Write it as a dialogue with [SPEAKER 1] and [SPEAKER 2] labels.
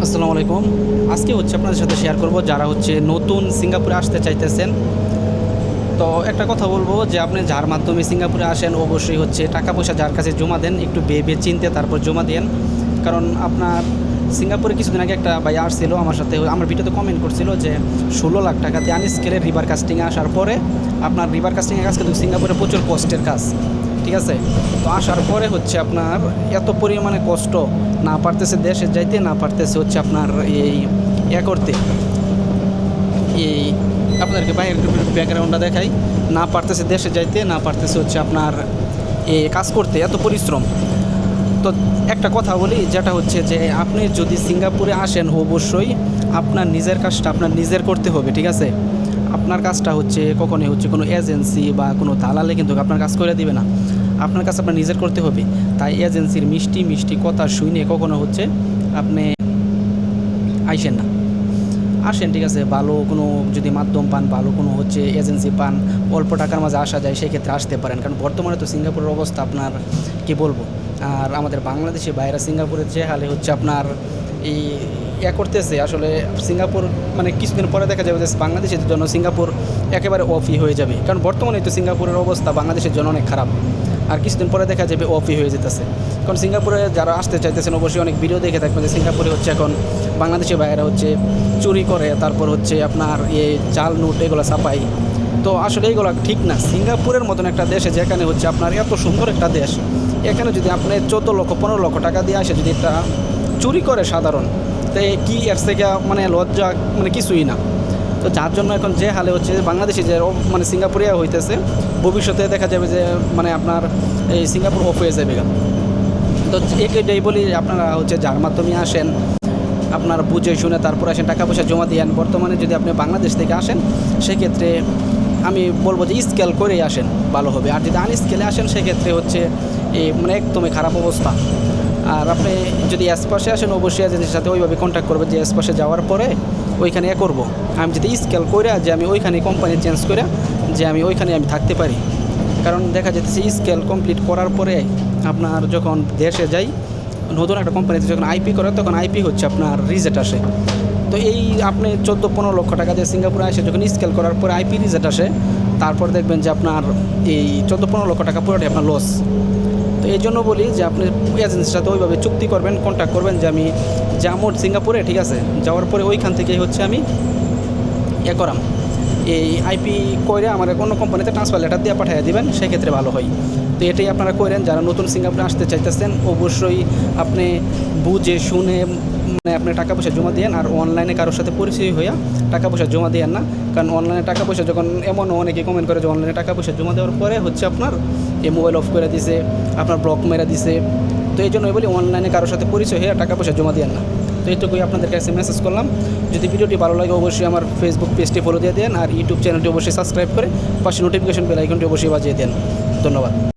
[SPEAKER 1] আসসালামু আলাইকুম। আজকে হচ্ছে আপনাদের সাথে শেয়ার করব যারা হচ্ছে নতুন সিঙ্গাপুরে আসতে চাইতেছেন। তো একটা কথা বলব যে আপনি যার মাধ্যমে সিঙ্গাপুরে আসেন, অবশ্যই হচ্ছে টাকা পয়সা যার কাছে জমা দেন, একটু ভেবে চিনতে তারপর জমা দেন। কারণ আপনার সিঙ্গাপুরে কিছুদিন আগে একটা ভাই আসছিল আমার সাথে, আমার ভিডিওতে কমেন্ট করছিল যে ষোলো লাখ টাকাতে আনস্কেলের রিভার কাস্টিংয়ে আসার পরে আপনার রিভার কাস্টিংয়ের কাজ কিন্তু সিঙ্গাপুরে প্রচুর কষ্টের কাজ। ঠিক আছে? তো আসার পরে হচ্ছে আপনার এত পরিমাণে কষ্ট না পারতেছে দেশে যাইতে, না পারতেছে হচ্ছে আপনার এই এ করতে। এই আপনাদেরকে বাইরের ব্যাকগ্রাউন্ডটা দেখাই। না পারতেছে দেশে যাইতে, না পারতেছে হচ্ছে আপনার এ কাজ করতে, এত পরিশ্রম। তো একটা কথা বলি, যেটা হচ্ছে যে আপনি যদি সিঙ্গাপুরে আসেন, অবশ্যই আপনার নিজের কাজটা আপনার নিজের করতে হবে, ঠিক আছে? আপনার কাজটা হচ্ছে, কখনোই হচ্ছে কোনো এজেন্সি বা কোনো দালালে কিন্তু আপনার কাজ করে দিবে না। আপনার কাজ আপনার নিজের করতে হবে। তাই এজেন্সির মিষ্টি মিষ্টি কথা শুনে কখনো হচ্ছে আপনি আইসেন না। আসেন, ঠিক আছে, ভালো কোনো যদি মাধ্যম পান, ভালো কোনো হচ্ছে এজেন্সি পান, অল্প টাকার মাঝে আসা যায়, সেক্ষেত্রে আসতে পারেন। কারণ বর্তমানে তো সিঙ্গাপুরের অবস্থা আপনার, কি বলব? আর আমাদের বাংলাদেশে বাইরে সিঙ্গাপুরের যে হালে হচ্ছে আপনার এই এ করতেছে, আসলে সিঙ্গাপুর মানে কিছুদিন পরে দেখা যাবে যে বাংলাদেশের জন্য সিঙ্গাপুর একেবারে অফই হয়ে যাবে। কারণ বর্তমানে তো সিঙ্গাপুরের অবস্থা বাংলাদেশের জন্য অনেক খারাপ। আর কিছুদিন পরে দেখা যাবে অফই হয়ে যেতেছে। কারণ সিঙ্গাপুরে যারা আসতে চাইতেছেন, অবশ্যই অনেক ভিডিও দেখে থাকবেন যে সিঙ্গাপুরে হচ্ছে এখন বাংলাদেশের বাইরে হচ্ছে চুরি করে, তারপর হচ্ছে আপনার এই জাল নোট এগুলো ছাপাই তো আসলে এইগুলো ঠিক না। সিঙ্গাপুরের মতন একটা দেশে যেখানে হচ্ছে আপনার এত সুন্দর একটা দেশ, এখানে যদি আপনি চোদ্দ লক্ষ, পনেরো লক্ষ টাকা দিয়ে আসে, যদি একটা চুরি করে সাধারণ। তো কি এর থেকে মানে লজ্জা মানে কিছুই না। তো যার জন্য এখন যে হালে হচ্ছে বাংলাদেশে যে মানে সিঙ্গাপুরে হইতেছে, ভবিষ্যতে দেখা যাবে যে মানে আপনার এই সিঙ্গাপুর অফ হয়ে যাবে। তো এটাই বলি আপনারা হচ্ছে যার মাধ্যমে আসেন, আপনার বুঝে শুনে তারপর আসেন, টাকা পয়সা জমা দিয়ে বর্তমানে যদি আপনি বাংলাদেশ থেকে আসেন, সেক্ষেত্রে আমি বলব যে স্কেল করেই আসেন, ভালো হবে। আর যদি আনস্কেলে আসেন, সেক্ষেত্রে হচ্ছে এই মানে একদমই খারাপ অবস্থা। আর আপনি যদি এসপাশে আসেন, অবশ্যই এজেন্সির সাথে ওইভাবে কন্ট্যাক্ট করবেন যে এসপাশে যাওয়ার পরে ওইখানে এ করব। আমি যদি স্কেল করে যে আমি ওইখানে কোম্পানি চেঞ্জ করে যে আমি ওইখানে আমি থাকতে পারি। কারণ দেখা যেতেছে স্কেল কমপ্লিট করার পরে আপনার যখন দেশে যাই, নতুন একটা কোম্পানিতে যখন আইপি করে, তখন আইপি হচ্ছে আপনার রিজেট আসে। তো এই আপনি চোদ্দ পনেরো লক্ষ টাকা দিয়ে সিঙ্গাপুরে আসে যখন স্কেল করার পরে আইপি রিজেট আসে, তারপর দেখবেন যে আপনার এই চোদ্দ পনেরো লক্ষ টাকা পুরোটাই আপনার লস তো এই জন্য বলি যে আপনি এজেন্সির সাথে ওইভাবে চুক্তি করবেন কন্ট্যাক্ট করবেন যে আমি যাব সিঙ্গাপুরে, ঠিক আছে? যাওয়ার পরে ওইখান থেকেই হচ্ছে আমি এ করাম। এই আইপি করে আমার কোনো কোম্পানিতে ট্রান্সফার লেটার দিয়ে পাঠিয়ে দেবেন, সেক্ষেত্রে ভালো হয়। তো এটাই আপনারা করেন যারা নতুন সিঙ্গাপুরে আসতে চাইতেছেন, অবশ্যই আপনি বুঝে শুনে আপনি টাকা পয়সা জমা দিয়েন আর অনলাইনে কারোর সাথে পরিচয় হইয়া টাকা পয়সা জমা দিয়েন না। কারণ অনলাইনে টাকা পয়সা যখন এমন অনেকে কমেন্ট করে যে অনলাইনে টাকা পয়সা জমা দেওয়ার পরে হচ্ছে আপনার এই মোবাইল অফ করে দিছে, আপনার ব্লক মেরা দিছে। তো এই জন্য বলি অনলাইনে কারোর সাথে পরিচয় হয়ে টাকা পয়সা জমা দিয়েন না। তো এইটুকুই আপনাদের কাছে মেসেজ করলাম। যদি ভিডিওটি ভালো লাগে অবশ্যই আমার ফেসবুক পেজটি ফলো দিয়ে দেন আর ইউটিউব চ্যানেলটি অবশ্যই সাবস্ক্রাইব করে পাশে নোটিফিকেশন বেল আইকনটি অবশ্যই বাজিয়ে দেন। ধন্যবাদ।